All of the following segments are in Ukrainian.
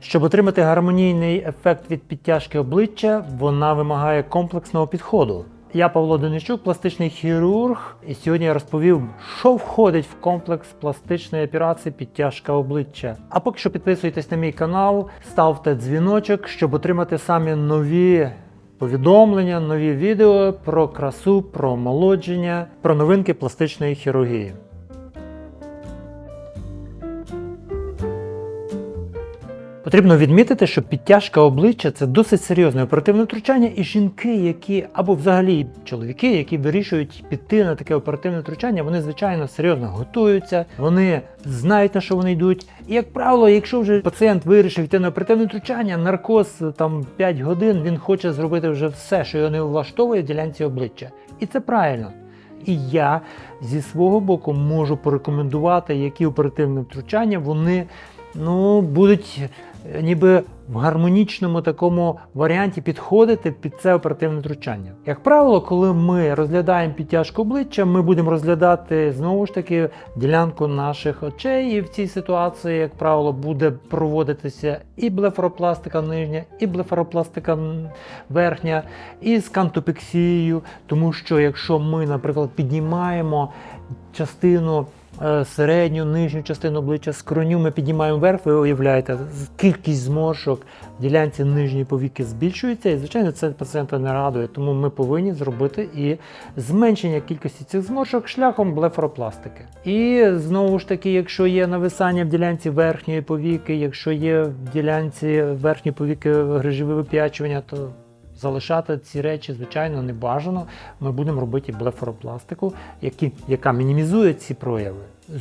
Щоб отримати гармонійний ефект від підтяжки обличчя, вона вимагає комплексного підходу. Я Павло Денищук, пластичний хірург, і сьогодні я розповів, що входить в комплекс пластичної операції підтяжка обличчя. А поки що підписуйтесь на мій канал, ставте дзвіночок, щоб отримати самі нові повідомлення, нові відео про красу, про омолодження, про новинки пластичної хірургії. Потрібно відмітити, що підтяжка обличчя це досить серйозне оперативне втручання, і жінки, які або взагалі чоловіки, які вирішують піти на таке оперативне втручання, вони звичайно серйозно готуються, вони знають на що вони йдуть. І як правило, якщо вже пацієнт вирішив йти на оперативне втручання, наркоз там 5 годин, він хоче зробити вже все, що його не влаштовує в ділянці обличчя. І це правильно. І я зі свого боку можу порекомендувати, які оперативні втручання вони ну, будуть е, ніби в гармонічному такому варіанті підходити під це оперативне втручання. Як правило, коли ми розглядаємо підтяжку обличчя, ми будемо розглядати знову ж таки ділянку наших очей. І в цій ситуації, як правило, буде проводитися і блефаропластика нижня, і блефаропластика верхня, і з кантопексією. Тому що якщо ми, наприклад, піднімаємо частину середню, нижню частину обличчя, скроню ми піднімаємо вверх, ви уявляєте, кількість зморшок в ділянці нижньої повіки збільшується, і звичайно це пацієнта не радує. Тому ми повинні зробити і зменшення кількості цих зморшок шляхом блефаропластики. І знову ж таки, якщо є нависання в ділянці верхньої повіки, якщо є в ділянці верхньої повіки грижове вип'ячування, то Залишати ці речі, звичайно, не бажано. Ми будемо робити блефаропластику, які, яка мінімізує ці прояви.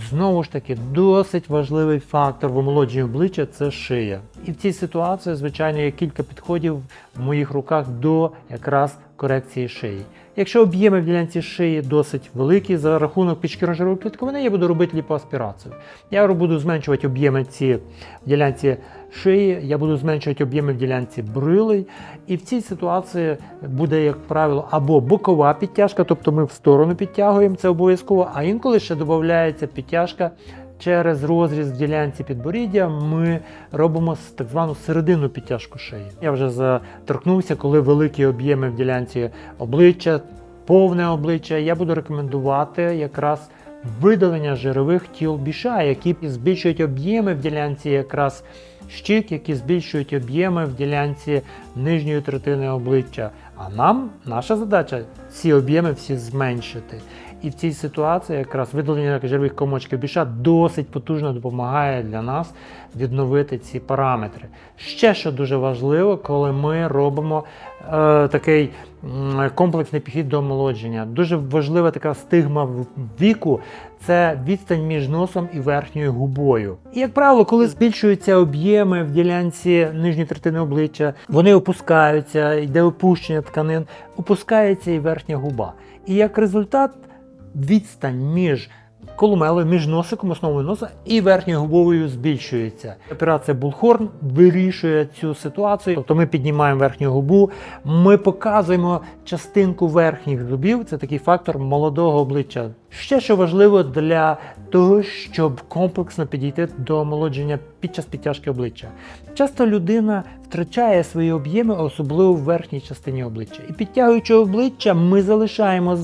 Знову ж таки, досить важливий фактор в омолодженні обличчя це шия. І в цій ситуації, звичайно, є кілька підходів в моїх руках до якраз корекції шиї. Якщо об'єми в ділянці шиї досить великі, за рахунок підшкірно-жирової клітковини я буду робити ліпоаспірацію. Я буду зменшувати об'єми ці в ділянці шиї, я буду зменшувати об'єми в ділянці брилей. І в цій ситуації буде, як правило, або бокова підтяжка, тобто ми в сторону підтягуємо, це обов'язково, а інколи ще додається підтяжка. Через розріз в ділянці підборіддя ми робимо так звану серединну підтяжку шиї. Я вже заторкнувся, коли великі об'єми в ділянці обличчя, повне обличчя, я буду рекомендувати якраз видалення жирових тіл біша, які збільшують об'єми в ділянці якраз щік, які збільшують об'єми в ділянці нижньої третини обличчя. А нам наша задача ці об'єми всі зменшити. І в цій ситуації якраз видалення жирових комочків біша досить потужно допомагає для нас відновити ці параметри. Ще що дуже важливо, коли ми робимо е, такий м, комплексний підхід до омолодження. Дуже важлива така стигма віку це відстань між носом і верхньою губою. І як правило, коли збільшуються об'єми в ділянці нижньої третини обличчя, вони опускаються, йде опущення тканин, опускається і верхня губа. І як результат, відстань між колумели, між носиком, основою носа і верхньою губовою збільшується. Операція Булхорн вирішує цю ситуацію. Тобто ми піднімаємо верхню губу, ми показуємо частинку верхніх зубів. Це такий фактор молодого обличчя. Ще що важливо для того, щоб комплексно підійти до омолодження під час підтяжки обличчя. Часто людина втрачає свої об'єми, особливо в верхній частині обличчя. І підтягуючи обличчя, ми залишаємо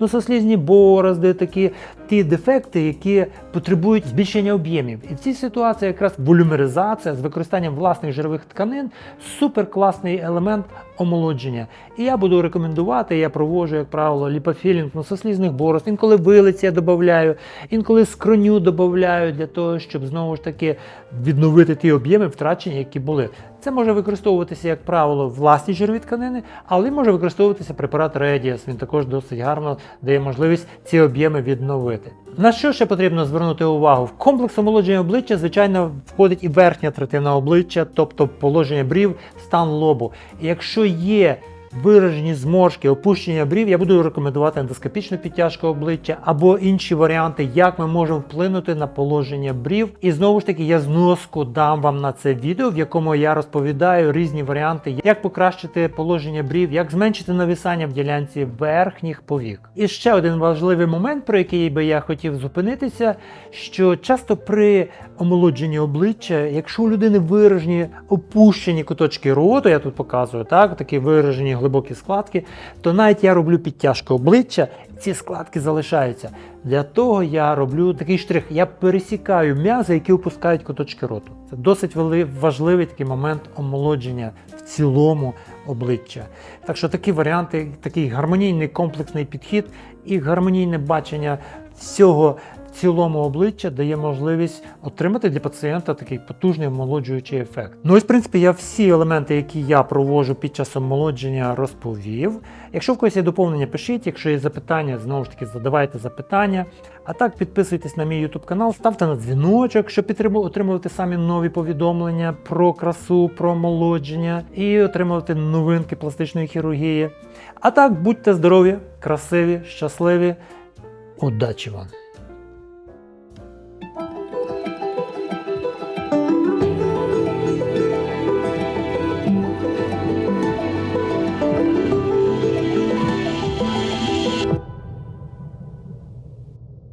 носослізні борозди, такі ті дефекти, які потребують збільшення об'ємів. І в цій ситуації якраз волюмеризація з використанням власних жирових тканин суперкласний елемент омолодження. І я буду рекомендувати, я проводжу, як правило, ліпофілінг носослізних борозд. Інколи вилиці я додаю, інколи скроню додаю для того, щоб знову ж таки відновити ті об'єми втрачені, які були. Це може використовуватися, як правило, власні жирові тканини, але може використовуватися препарат Redias. Він також досить гарно дає можливість ці об'єми відновити. На що ще потрібно звернути увагу? В комплекс омолодження обличчя, звичайно, входить і верхня третина обличчя, тобто положення брів, стан лобу. Якщо є виражені зморшки, опущення брів, я буду рекомендувати ендоскопічну підтяжку обличчя або інші варіанти, як ми можемо вплинути на положення брів. І знову ж таки, я зноску дам вам на це відео, в якому я розповідаю різні варіанти, як покращити положення брів, як зменшити нависання в ділянці верхніх повік. І ще один важливий момент, про який би я хотів зупинитися, що часто при омолодженні обличчя, якщо у людини виражені опущені куточки роту, я тут показую так, такі виражені глибокі складки, то навіть я роблю підтяжку обличчя, ці складки залишаються. Для того я роблю такий штрих. Я пересікаю м'язи, які опускають куточки роту. Це досить важливий такий момент омолодження в цілому обличчя. Так що такі варіанти, такий гармонійний комплексний підхід і гармонійне бачення всього в цілому обличчя дає можливість отримати для пацієнта такий потужний омолоджуючий ефект. Ну ось, в принципі, я всі елементи, які я проводжу під час омолодження, розповів. Якщо в когось є доповнення, пишіть. Якщо є запитання, знову ж таки задавайте запитання. А так підписуйтесь на мій YouTube канал, ставте на дзвіночок, щоб отримувати самі нові повідомлення про красу, про омолодження і отримувати новинки пластичної хірургії. А так, будьте здорові, красиві, щасливі. Удачі вам!